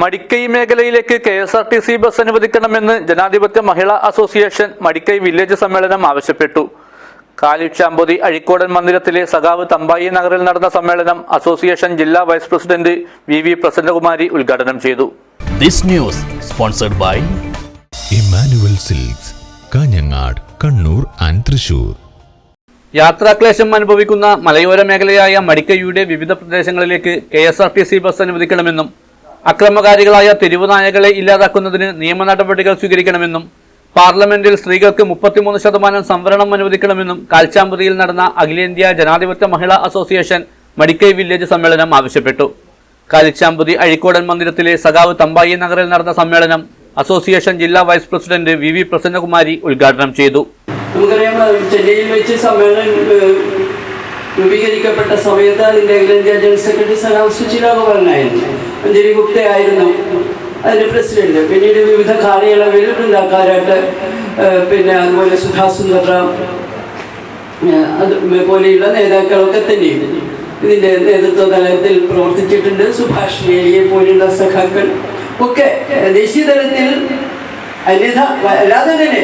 മടിക്കൈ മേഖലയിലേക്ക് K S R T C bus അനുവദിക്കണമെന്ന് ജനാധിപത്യ മഹിളാ അസോസിയേഷൻ മടിക്കൈ വില്ലേജ് സമ്മേളനം ആവശ്യപ്പെട്ടു. കാലിച്ചാമ്പൊതി അഴിക്കോടൻ മന്ദിരത്തിലെ സഖാവ് തമ്പായി നഗറിൽ നടന്ന സമ്മേളനം അസോസിയേഷൻ ജില്ലാ vice president V V Prasannakumari ഉദ്ഘാടനം ചെയ്തു. This news sponsored by Emmanuel silks Kanhangad Kannur and Thrissur. യാത്രാക്ലേശം അനുഭവിക്കുന്ന മലയോര മേഖലയായ മടിക്കൈയുടെ വിവിധ പ്രദേശങ്ങളിലേക്ക് K S R T C bus അനുവദിക്കണമെന്നും അക്രമകാരികളായ തെരുവുനായകളെ ഇല്ലാതാക്കുന്നതിന് നിയമ നടപടികൾ സ്വീകരിക്കണമെന്നും പാർലമെന്റിൽ സ്ത്രീകൾക്ക് മുപ്പത്തിമൂന്ന് ശതമാനം സംവരണം അനുവദിക്കണമെന്നും കാൽച്ചാമ്പതിയിൽ നടന്ന അഖിലേന്ത്യാ ജനാധിപത്യ മഹിളാ അസോസിയേഷൻ മടിക്കൈ വില്ലേജ് സമ്മേളനം ആവശ്യപ്പെട്ടു. കാലിച്ചാമ്പതി അഴിക്കോടൻ മന്ദിരത്തിലെ സഖാവ് തമ്പായി നഗറിൽ നടന്ന സമ്മേളനം അസോസിയേഷൻ ജില്ലാ vice president V V Prasannakumari ഉദ്ഘാടനം ചെയ്തു. നമുക്കറിയാം ചെന്നൈയിൽ വെച്ച് സമ്മേളനം രൂപീകരിക്കപ്പെട്ട സമയത്ത് അതിന്റെ അഖിലേന്ത്യാ ജനറൽ സെക്രട്ടറി സനാവ് സുചിരാഗോപാലനായിരുന്നു അഞ്ജലി ഗുപ്തയായിരുന്നു. അതിന്റെ പ്രസിഡന്റ്. പിന്നീട് വിവിധ കാലയളവിൽ ബൃന്ദാക്കാരായിട്ട് പിന്നെ അതുപോലെ സുധാ സുന്ദർറാം ഏഹ് അത് പോലെയുള്ള നേതാക്കളൊക്കെ തന്നെയുണ്ട് ഇതിന്റെ നേതൃത്വ തലത്തിൽ പ്രവർത്തിച്ചിട്ടുണ്ട്. സുഭാഷ് ഏലിയെ പോലെയുള്ള സഖാക്കൾ ഒക്കെ ദേശീയ തലത്തിൽ അന്യത അല്ലാതെ തന്നെ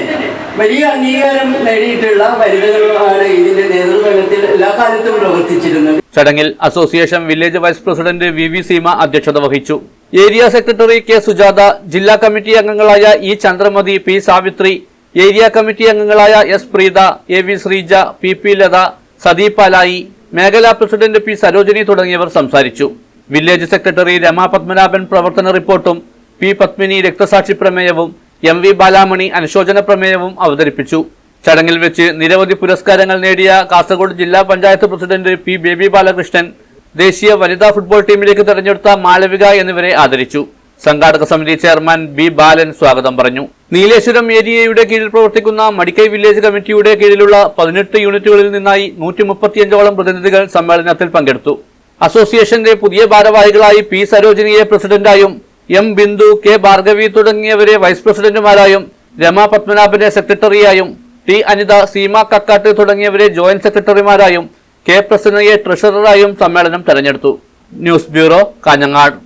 വലിയ അംഗീകാരം നേടിയിട്ടുള്ള വനിതകളാണ് ഇതിന്റെ നേതൃത്വത്തിൽ എല്ലാ കാലത്തും പ്രവർത്തിച്ചിരുന്നത്. ചടങ്ങിൽ association village vice president V V Seema അധ്യക്ഷത വഹിച്ചു. ഏരിയ സെക്രട്ടറി കെ സുജാത ജില്ലാ കമ്മിറ്റി അംഗങ്ങളായ E Chandramathi P Savithri area committee അംഗങ്ങളായ S Preetha A V Sreeja P P Latha Sandeep Palayi മേഖലാ പ്രസിഡന്റ് പി സരോജിനി തുടങ്ങിയവർ സംസാരിച്ചു. വില്ലേജ് സെക്രട്ടറി രമാ പത്മനാഭൻ പ്രവർത്തന റിപ്പോർട്ടും പി പത്മിനി രക്തസാക്ഷി പ്രമേയവും എം വി ബാലാമണി അനുശോചന പ്രമേയവും അവതരിപ്പിച്ചു. ചടങ്ങിൽ വെച്ച് നിരവധി പുരസ്കാരങ്ങൾ നേടിയ കാസർഗോഡ് ജില്ലാ പഞ്ചായത്ത് പ്രസിഡന്റ് പി ബേബി ബാലകൃഷ്ണൻ ദേശീയ വനിതാ ഫുട്ബോൾ ടീമിലേക്ക് തെരഞ്ഞെടുത്ത മാളവിക എന്നിവരെ ആദരിച്ചു. സംഘാടക സമിതി ചെയർമാൻ ബി ബാലൻ സ്വാഗതം പറഞ്ഞു. നീലേശ്വരം ഏരിയയുടെ കീഴിൽ പ്രവർത്തിക്കുന്ന മടിക്കൈ വില്ലേജ് കമ്മിറ്റിയുടെ കീഴിലുള്ള പതിനെട്ട് യൂണിറ്റുകളിൽ നിന്നായി നൂറ്റി മുപ്പത്തിയഞ്ചോളം പ്രതിനിധികൾ സമ്മേളനത്തിൽ പങ്കെടുത്തു. അസോസിയേഷന്റെ പുതിയ ഭാരവാഹികളായി പി സരോജിനിയെ പ്രസിഡന്റായും എം ബിന്ദു കെ ഭാർഗവി തുടങ്ങിയവരെ വൈസ് പ്രസിഡന്റുമാരായും രമ പത്മനാഭന്റെ സെക്രട്ടറിയായും ടി അനിത സീമ കക്കാട്ട് തുടങ്ങിയവരെ ജോയിന്റ് സെക്രട്ടറിമാരായും കെ പ്രസന്നയെ ട്രഷററായും സമ്മേളനം തെരഞ്ഞെടുത്തു. News bureau Kanhangad.